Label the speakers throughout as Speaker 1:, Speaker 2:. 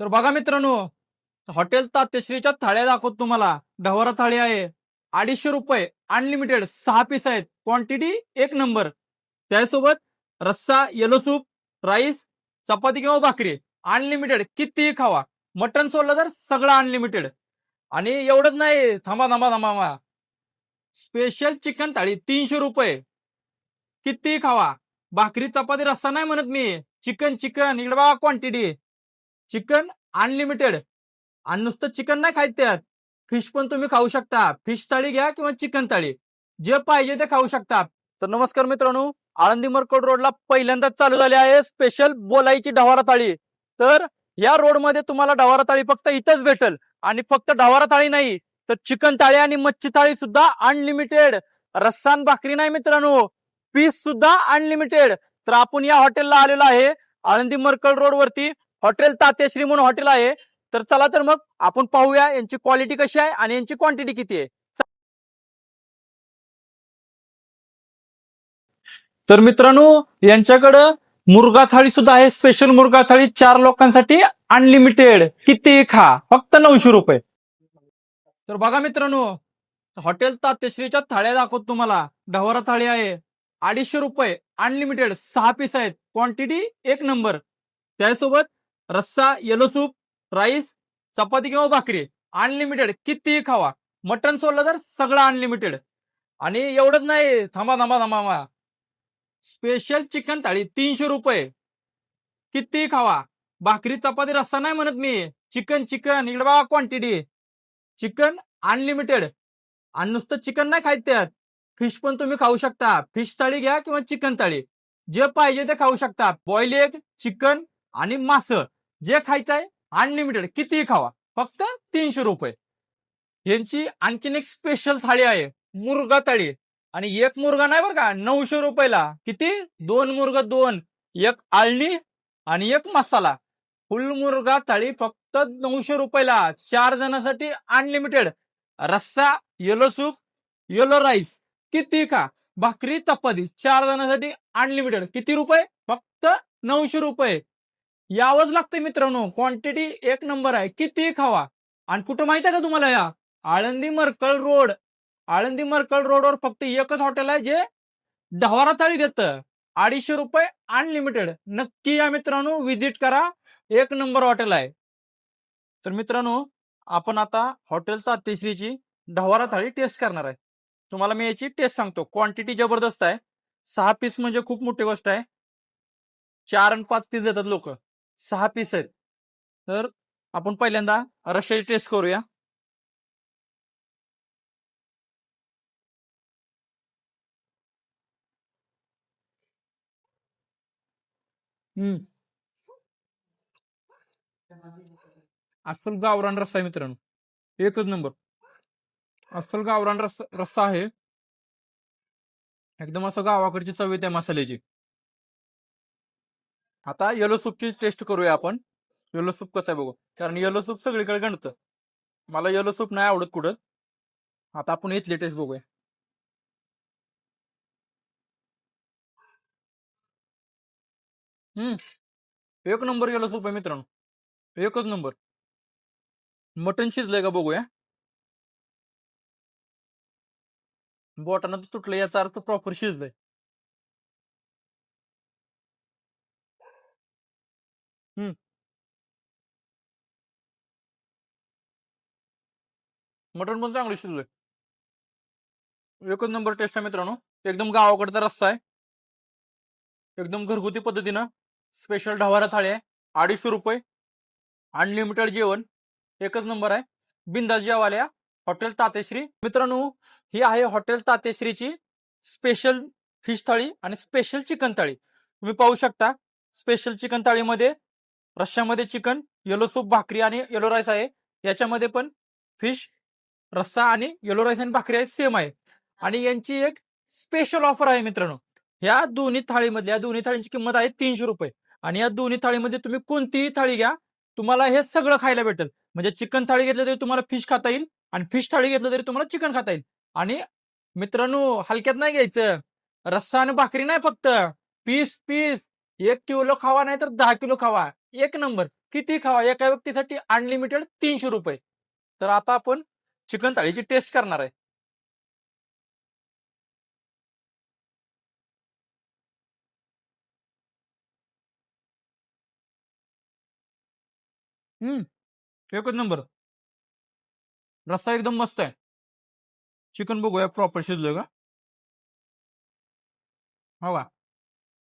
Speaker 1: तर बघा मित्रांनो हॉटेल तात्यश्रीच्या थाळ्या दाखवतो तुम्हाला. ढवरा थाळी आहे. अडीचशे रुपये अनलिमिटेड सहा पीस आहेत. क्वांटिटी एक नंबर त्यासोबत रस्सा येलो सूप राईस चपाती किंवा भाकरी. अनलिमिटेड कितीही खावा. मटन सोडलं तर सगळं अनलिमिटेड आणि एवढंच नाही. थांबा थांबा थांबा थांबा. स्पेशल चिकन थाळी तीनशे रुपये. कितीही खावा. भाकरी चपाती रस्सा नाही म्हणत मी. चिकन चिकन इकडे बघा क्वांटिटी चिकन अनलिमिटेड आणि नुसतं चिकन नाही खायचं त्यात. फिश पण तुम्ही खाऊ शकता. फिश थाळी घ्या किंवा चिकन थाळी. जे पाहिजे ते खाऊ शकता. तर नमस्कार मित्रांनो आळंदी मरकड रोडला पहिल्यांदाच चालू झाली आहे स्पेशल बोलायची ढवारा थाळी. तर या रोडमध्ये तुम्हाला ढवारा थाळी फक्त इथंच भेटेल. आणि फक्त ढवारा थाळी नाही तर चिकन थाळी आणि मच्छी थाळी सुद्धा अनलिमिटेड रस्सान भाकरी नाही मित्रांनो पीस सुद्धा अनलिमिटेड तर आपण या हॉटेलला आलेलो आहे आळंदी मरकड रोड वरती हॉटेल तात्याश्री म्हणून हॉटेल आहे. तर चला तर मग आपण पाहूया यांची क्वालिटी कशी आहे आणि यांची क्वांटिटी किती आहे. तर मित्रांनो यांच्याकडं मुर्गा थाळी सुद्धा आहे. स्पेशल मुर्गा थाळी चार लोकांसाठी अनलिमिटेड किती खा. फक्त नऊशे रुपये. तर बघा मित्रांनो हॉटेल तात्याश्रीच्या थाळ्या दाखवतो तुम्हाला. ढवरा थाळी आहे. अडीचशे रुपये अनलिमिटेड सहा पीस आहेत. क्वांटिटी एक नंबर त्यासोबत रस्सा येलो सूप राईस चपाती किंवा भाकरी अनलिमिटेड कितीही खावा. मटन सोडलं तर सगळं अनलिमिटेड आणि एवढंच नाही थांबा थांबा थांबा थांबा. स्पेशल चिकन थाळी तीनशे रुपये. कितीही खावा. भाकरी चपाती रस्सा नाही म्हणत मी. चिकन चिकन इकडे बघा क्वांटिटी चिकन अनलिमिटेड आणि नुसतं चिकन नाही खायचं त्यात. फिश पण तुम्ही खाऊ शकता. फिश थाळी घ्या किंवा चिकन थाळी. जे पाहिजे ते खाऊ शकता. बॉईल एग चिकन आणि मास. जे खायचंय अनलिमिटेड कितीही खावा फक्त तीनशे रुपये. यांची आणखीन एक स्पेशल थाळी आहे मुर्गा थाळी. आणि एक मुर्गा नाही बरं का नऊशे रुपयाला. किती? दोन मुर्गा दोन एक आळणी आणि एक मसाला. फुल मुर्गा थाळी फक्त नऊशे रुपयाला. चार जणांसाठी अनलिमिटेड रस्सा येलो सूप येलो राईस किती का भाकरी चपाती. चार जणांसाठी अनलिमिटेड किती रुपये? फक्त नऊशे रुपये. यावंच लागतं मित्रांनो. क्वांटिटी एक नंबर आहे. किती खावा. आणि कुठं माहिती आहे का तुम्हाला या? आळंदी मरकळ रोड. आळंदी मरकळ रोडवर फक्त एकच हॉटेल आहे जे ढवारा थाळी देतं अडीचशे रुपये अनलिमिटेड नक्की या मित्रांनो व्हिजिट करा. एक नंबर हॉटेल आहे. तर मित्रांनो आपण आता हॉटेल तात्याश्रीची ढवारा थाळी टेस्ट करणार आहे. तुम्हाला मी याची टेस्ट सांगतो. क्वांटिटी जबरदस्त आहे. सहा पीस म्हणजे खूप मोठी गोष्ट आहे. चार आणि पाच पीस देतात लोक. सहा पीस आहेत. तर आपण पहिल्यांदा रश्याची टेस्ट करूया. हम्म. अस्सल गावरान रस्सा आहे मित्रांनो. एकच नंबर. अस्सल गावरान रस्सा रस्सा आहे. एकदम असं गावाकडची चव येते मसाल्याची. आता येलो सूपची टेस्ट करूया आपण. येलो सूप कसं आहे बघू. कारण येलो सूप सगळीकडे गणतं. मला येलो सूप नाही आवडत कुठं. आता आपण इथली टेस्ट बघूया. हम्म. एक नंबर येलो सूप आहे मित्रांनो. एकच नंबर मटन शिजलंय का बघूया. बोटानं तर तुटलं याचा अर्थ प्रॉपर शिजलंय. हम्म मटण पण चांगलं शिजलंय. एकच नंबर टेस्ट आहे मित्रांनो. एकदम गावाकडचा रस्सा आहे. एकदम घरगुती पद्धतीनं स्पेशल ढवारा थाळी आहे. अडीचशे रुपये. अनलिमिटेड जेवण. एकच नंबर आहे. बिंदास जेवाल्या हॉटेल तातेश्री मित्रांनो ही आहे हॉटेल तातेश्रीची स्पेशल फिश थाळी आणि स्पेशल चिकन थाळी. तुम्ही पाहू शकता. स्पेशल चिकन थाळीमध्ये रश्श्यामध्ये चिकन येलो सूप भाकरी आणि येलो राईस आहे. याच्यामध्ये पण फिश रस्सा आणि येलो राईस आणि भाकरी आहे सेम आहे. आणि यांची एक स्पेशल ऑफर आहे मित्रांनो. या दोन्ही थाळीमध्ये या दोन्ही थाळींची किंमत आहे तीनशे रुपये. आणि या दोन्ही थाळीमध्ये तुम्ही कोणतीही थाळी घ्या तुम्हाला हे सगळं खायला भेटेल. म्हणजे चिकन थाळी घेतलं तरी तुम्हाला फिश खाता येईल आणि फिश थाळी घेतलं तरी तुम्हाला चिकन खाता येईल. आणि मित्रांनो हलक्यात नाही घ्यायचं. रस्सा आणि भाकरी नाही फक्त. Piece piece. एक किलो खावा नाही तर दहा किलो खावा. एक नंबर. किती खावा? एका व्यक्तीसाठी अनलिमिटेड तीनशे रुपये. तर आता आपण चिकन थाळीची टेस्ट करणार आहे. हम्म. एकच नंबर. रस्सा एकदम मस्त आहे. चिकन बघूया प्रॉपर शिजलोय का? हवा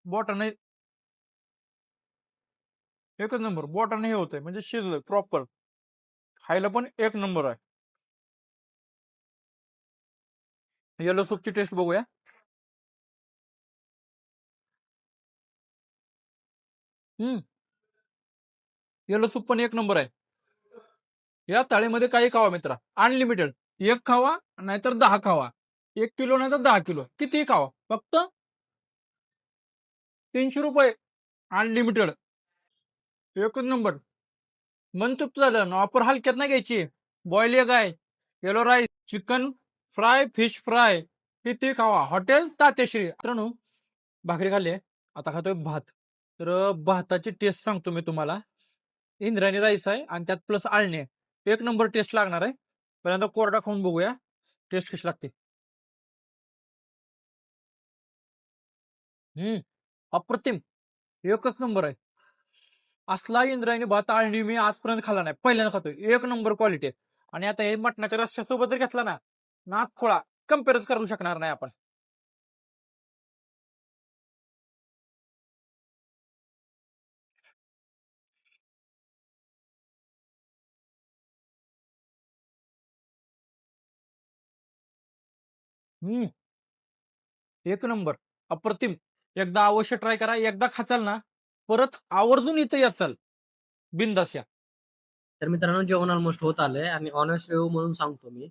Speaker 1: बोटाने एकच नंबर बोटाने हे होतंय म्हणजे शिजलं प्रॉपर खायला पण एक नंबर आहे. येलो सूपची टेस्ट बघूया. हम्म. येलो सूप पण एक नंबर आहे. या थाळीमध्ये काही खावा मित्रा अनलिमिटेड एक खावा नाहीतर दहा खावा. एक किलो नाहीतर दहा किलो. किती खावा फक्त तीनशे रुपये अनलिमिटेड एकच नंबर. मन तृप्त झालं ऑफर हलक्यात नाही घ्यायची. बॉईल एग आहे yellow rice chicken fry fish fry किती खावा. हॉटेल तात्याश्री. मित्रांनो भाकरी खाल्ली आहे. आता खातोय भात. तर भाताची टेस्ट सांगतो मी तुम्हाला. इंद्रायणी राईस आहे आणि त्यात प्लस आळणी आहे. एक नंबर टेस्ट लागणार आहे. पहिल्यांदा कोरडा खाऊन बघूया. टेस्ट कशी लागते? हम्म अप्रतिम. एकच नंबर आहे. असला इंद्रायणी भात आळणी मी आजपर्यंत खाल्ला नाही. पहिल्यांदा खातोय. एक नंबर क्वालिटी आहे. आणि आता हे मटणाच्या रस्त्यासोबत जर घेतला ना नाक खोळा कम्पेअरच करू शकणार नाही आपण. हम्म. एक नंबर. अप्रतिम. एकदा अवश्य ट्राय करा. एकदा खाचाल ना परत आवर्जून इथं याचाल बिंदास या.
Speaker 2: तर मित्रांनो जेवण ऑलमोस्ट होत आलंय आणि ऑनेस्ट रिव्ह्यू म्हणून सांगतो मी.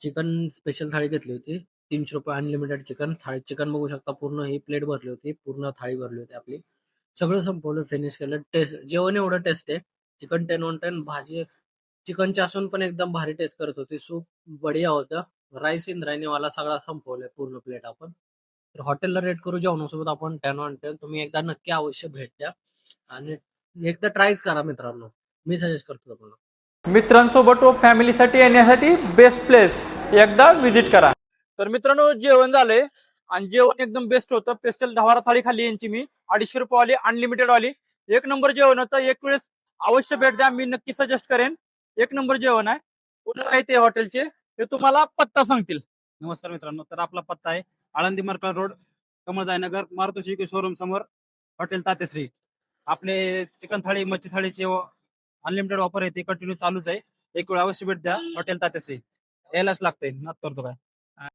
Speaker 2: चिकन स्पेशल थाळी घेतली होती. तीनशे रुपये अनलिमिटेड चिकन थाळी चिकन बघू शकता. पूर्ण ही प्लेट भरली होती. पूर्ण थाळी भरली होती आपली. सगळं संपवलं फिनिश केलं. टेस्ट जेवण एवढं टेस्ट आहे. चिकन टेन वन टेन भाजी चिकनची असून पण एकदम भारी टेस्ट करत होती. सूप बढिया होतं. राईस इंद्रायणीवाला सगळा संपवलाय. पूर्ण प्लेट आपण. तर हॉटेलला रेट करू जेवणासोबत आपण टेन वन टेन तुम्ही एकदा नक्की अवश्य भेट द्या. आणि एकदा ट्रायच करा मित्रांनो. मी सजेस्ट करतो तुम्हाला.
Speaker 1: मित्रांसोबत व फॅमिलीसाठी येण्यासाठी बेस्ट प्लेस एकदा विजिट करा. तर मित्रांनो जेवण झालंय. आणि जेवण एकदम बेस्ट होतं. स्पेशल दहावारा थाळी खाल्ली यांची मी. अडीचशे रुपये वाली अनलिमिटेड वाली एक नंबर जेवण होतं. एक वेळेस अवश्य भेट द्या. मी नक्की सजेस्ट करेन. एक नंबर जेवण आहे. कुठं आहे ते हॉटेलचे. ते तुम्हाला पत्ता सांगतील.
Speaker 3: नमस्कार मित्रांनो. तर आपला पत्ता आहे आळंदी मरकळ रोड कमळ जायनगर मारुती शोरूम समोर हॉटेल तातेश्री आपले चिकन थाळी मच्छी थाळीचे अनलिमिटेड ऑफर आहे ते कंटिन्यू चालूच आहे. एक वेळ अवश्य भेट द्या हॉटेल तातेश्री यायलाच लागतंय नात करतो काय?